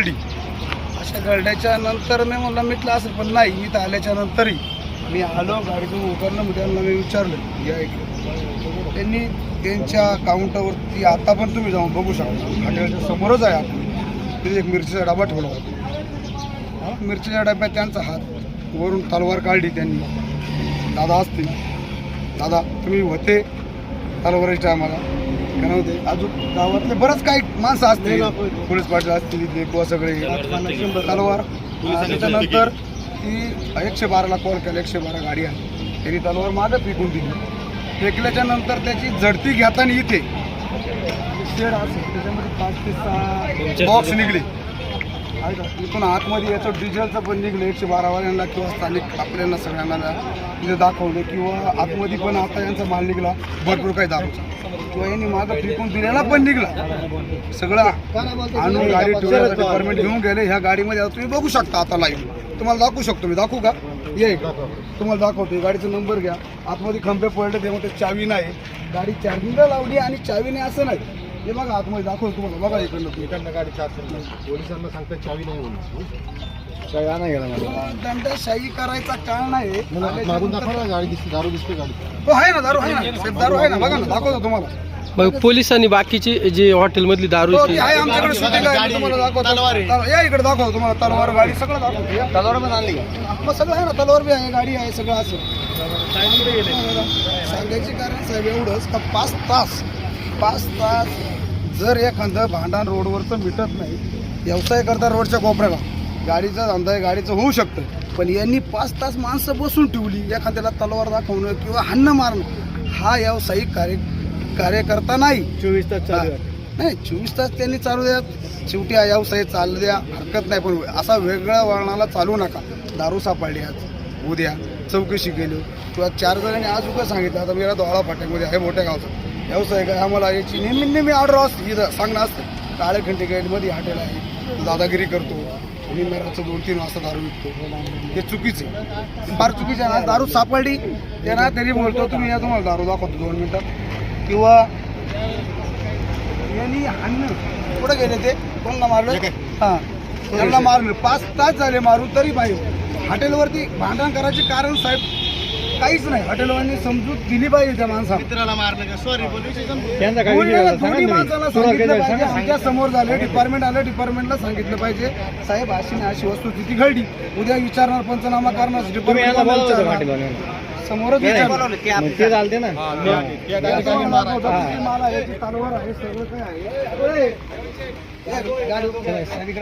गळडी अशा गळड्याच्या नंतर मी म्हणलं मिटलं असं पण नाही इथं आल्याच्या नंतरही मी आलो गाडीतून उतरलं मग त्यांना मी विचारलं या इकडे. त्यांनी त्यांच्या काउंटरवरती आता पण तुम्ही जाऊन बघू शकता. हॉटेलच्या समोरच आहे आपण. तिथे एक मिरचीचा डबा ठेवला होता. मिरचीच्या डब्यात त्यांचा हात. वरून तलवार काढली त्यांनी. दादा असतील. दादा तुम्ही होते तलवारीच्या टायमाला अजून गावातले बरंच काही माणसं असतील. पोलीस पाटील असतील इथे किंवा सगळे तलवार. त्याच्यानंतर ती एकशे बाराला कॉल केला एकशे बारा गाडी आली त्यांनी तलवार मागं फेकून दिली. फेकल्याच्या नंतर त्याची झडती घेताना इथे शेड असेल त्याच्यामध्ये पाच ते सहा बॉक्स निघले? इथून आतमध्ये याचं डिझेलचं पण निघलं एकशे बारा वाल्यांना किंवा स्थानिक आपल्याला सगळ्यांना तिथे दाखवलं किंवा आतमध्ये पण आता यांचा माल निघला भरपूर काही दारूचा. किंवा यांनी माझा फेकून दिलेला पण निघला. सगळं आणून गाडी ठेवण्याचं डिपार्टमेंट घेऊन गेले ह्या गाडीमध्ये आता तुम्ही बघू शकता आता लाईव्ह तुम्हाला दाखवू शकतो मी. दाखवू का? ये तुम्हाला दाखवतो. गाडीचा नंबर घ्या. आतमध्ये खंबे पडले तेव्हा ते चावी नाही गाडी चार्जिंगला लावली आणि चावी नाही असं नाही. हे बघा आतमध्ये दाखवतो तुम्हाला. बघा इकडनं. इकडनं गाडी चार पोलिसांना सांगतात चावी नाही म्हणून गेला दंडशाही करायचा काळ नाही. मागून दाखवा ना गाडी दिसते दारू दिसते गाडी. तो आहे ना दारू आहे ना. साहेब, दारू आहे ना. बघा ना दाखवतो तुम्हाला. मग पोलिसांनी बाकीची जी हॉटेलमधली तो दारूची ती आहे आमच्याकडे शूटिंग आहे मी तुम्हाला दाखवतो. या इकडे दाखवतो तुम्हाला तलवार गाडी सगळं दाखवतो. तलवार पण आणली मग सगळं आहे ना तलवार बी आहे गाडी आहे सगळं असं. सांगायचे कारण साहेब एवढंच का पाच तास पाच तास जर एखादं भांडण रोडवरचं मिटत नाही व्यवसाय करता रोडच्या कोपऱ्याला. गाडीचा धंदा आहे गाडीचं होऊ शकतं. पण यांनी पाच तास माणसं बसून ठेवली एखाद्याला तलवार दाखवणं किंवा हाणणं मारणं हा व्यावसायिक कार्य कार्यकर्ता नाही. चोवीस तास. नाही चोवीस तास त्यांनी चालू द्या. शेवटी हा व्यवसाय चालू द्या हरकत नाही. पण असा वेगळ्या वळणाला चालू नका. दारू सापडली आज. उद्या चौकशी केली. किंवा चार जणांनी आज उगा सांगितलं. आता मेरा दोळा फाट्यामध्ये आहे मोठ्या गावचा. व्यवसाय काय? आम्हाला याची नेहमी नेहमी ऑर्डर असते. इथं सांगणं असतं. काळे खंडे गेटमध्ये हॉटेल आहे. दादागिरी करतो. आणि मेराचं दोन तीन वाजता दारू विकतो. हे चुकीचे फार चुकीचे आहे ना? दारू सापडली. त्यांना तरी बोलतो तुम्ही या तुम्हाला दारू दाखवतो दोन मिनटं किंवा यांनी हाणणं. कुठं गेले ते? कोणाला मारलं? हां. त्यांना मारलं. पाच तास झाले मारून तरी पाहिजे हॉटेलवरती भांडण करायचे कारण साहेब काहीच नाही. हॉटेलवाल्यांनी समजूत दिली पाहिजे त्या माणसाला. मित्राला मारलं का? सॉरी दोन्ही- दोन्ही माणसाला सांगितलं पाहिजे. आमच्यासमोर झाले डिपार्टमेंट आलं डिपार्टमेंटला सांगितलं पाहिजे. साहेब अशी नाही अशी वस्तुस्थिती घडली. उद्या विचारणार पंचनामा करणार डिपार्टमेंटला विचारणार. समोरच. ते चालते ना. मला आहे, याची तलवार आहे सगळं काय आहे. गाडी